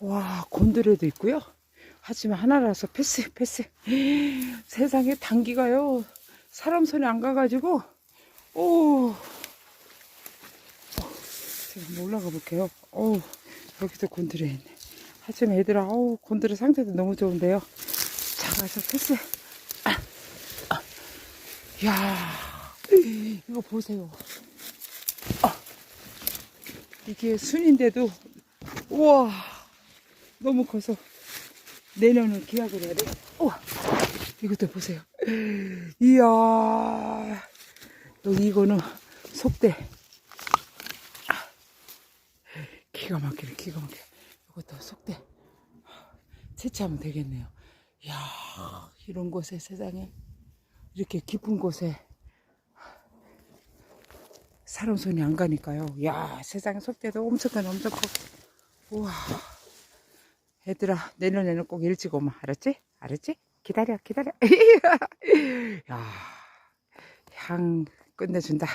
와, 곤드레도 있고요. 하지만 하나라서 패스, 패스. 세상에 단기가요. 사람 손에 안 가가지고, 오. 어, 제가 한번 올라가 볼게요. 오, 여기도 곤드레 있네. 하지만 얘들아, 어우, 곤드레 상태도 너무 좋은데요. 작아서 패스. 아, 아. 야 이거 보세요. 아, 이게 순인데도, 우와, 너무 커서 내년은 기약을 해야 돼. 우와, 이것도 보세요. 이야, 여기 이거는 속대. 아, 기가 막히네, 기가 막혀. 이것도 속대. 채취하면 되겠네요. 이야, 이런 곳에 세상에, 이렇게 깊은 곳에 사람 손이 안 가니까요. 야 세상에 속대도 엄청 큰 엄청 커. 우와. 얘들아, 내년에는 꼭 일찍 오마. 알았지? 알았지? 기다려, 기다려. 야, 향 끝내준다.